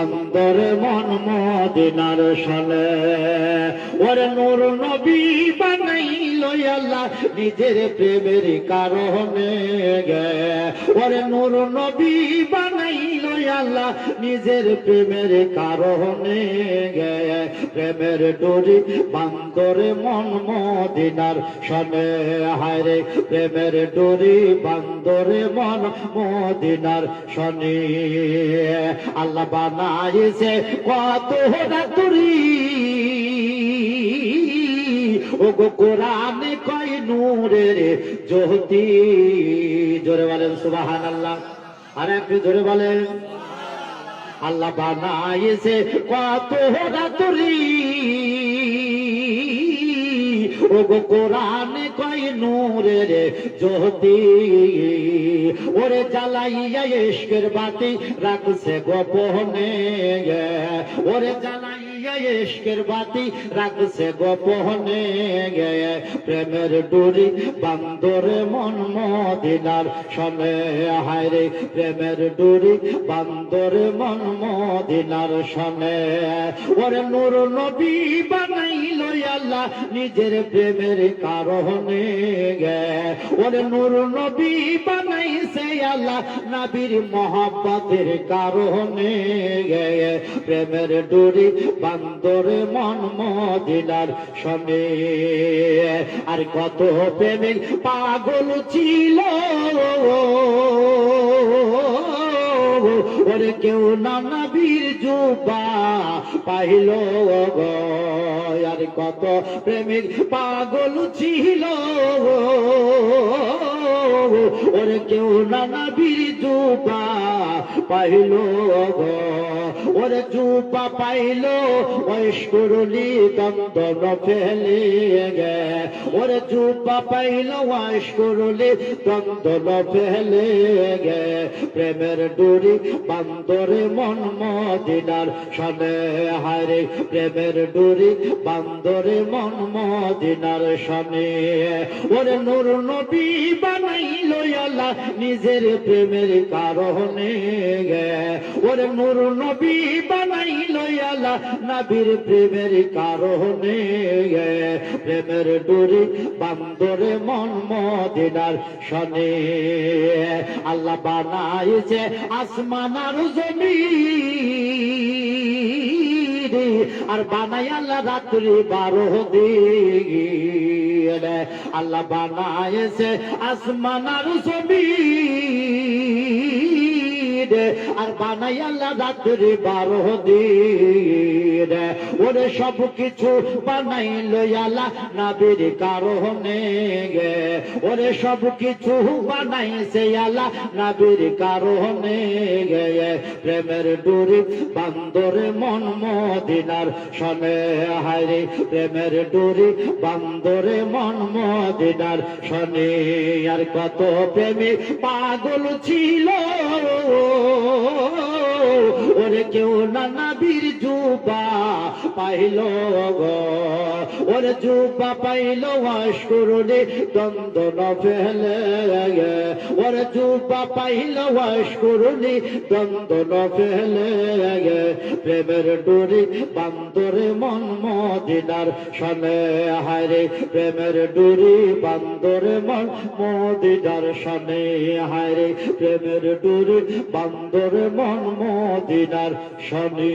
বান্দরে মন মদিনার সনে ওরে নূর নবী বানাইল আল্লাহ নিজের প্রেমের কারণে গে। ওরে নূর নবী বানাইল আল্লাহ নিজের প্রেমের কারণে গে। প্রেমের ডোরি বান্দরে মন মদিনার সনে। হায়রে প্রেমের ডোরি বান্দরে মন মদিনার শনি আল্লাহ বানাইছে কত রাতুরি। ও গো কোরআনে কয় নূরের জ্যোতি। জোরে বলেন সুবাহান আল্লাহ আর একটু জোরে বলেন। আল্লাহ বানাইছে কত রাতুরি। ও গো কোরআনে কয় নূরের জ্যোতি। ওরে জ্বালাইয়া ইশকের বাতি রাখছে গোপনে। ওরে ইশকের বাতি রাখছে গোপনে প্রেমের ডুরি বান্দরে মন মদিনার সনে। প্রেমের ডুরি বান্দরে মন মদিনার সনে। ওরে নূর নবী বানাইল আল্লাহ নিজের প্রেমের কারণে গে। ওরে নূর নবী বানাইছে আল্লাহ নবীর মহাব্বতের কারণে গে। প্রেমের ডুরি বান্দরে মন মদিনার সনে আর কত প্রেমিক পাগল ছিল। ওরে কেউ নানা বীর জুবা পাইল গো। আর কত প্রেমিক পাগল ছিল। ওরে কেউ নানা বীর জুবা পাইল ওরে জুপা পাইল ঐশ্বরলি দন্দন ফেলে গে। ওরে জুপা পাইল ঐশ্বরলি দন্দন ফেলে গে। প্রেমের ডুরি বান্দরে মন মদিনার সনে। হারে প্রেমের ডুরি বান্দরে মন মদিনার সনে ওরে নূর নবী বানাইল আল্লাহ নিজের প্রেমের কারণে। ওরে নূর নবী বানাইল আল্লাহ নবীর প্রেমের কারণে। প্রেমের ডুরি বান্দরে মন মদিনার সনে আল্লাহ বানাইছে আসমান আর আর বানাই আল্লাহ রাত্রি বারো দিন। আল্লাহ বানাইছে আসমানার ছবি আর বানাই আল্লাহ রাত্রি বারো দিন। ওরে সব কিছু বানাইল আল্লাহ নাবির কারণে। গে ওরে সব কিছু বানাইছে আল্লাহ নাবির কারণে। প্রেমের ডুরি বান্দরে মন মদিনার সনে। হায়রে প্রেমের ডুরি বান্দরে মন মদিনার সনে। আর কত প্রেমী পাগল ছিল কেউ নানা বীর জুবা পাইল ওরে জুবা পাইল অস্করণে দ্বন্দ্ব ফেলে গে। ওরে জুবা পাইল অস্করণে দ্বন্দ্ব ফেলে গে। প্রেমের ডুরি বান্দরে মন মদিনার সনে হায়রে প্রেমের ডুরি বান্দরে মন মদিনার সনে হায়রে প্রেমের ডুরি বান্দরে মন মদিনার শনি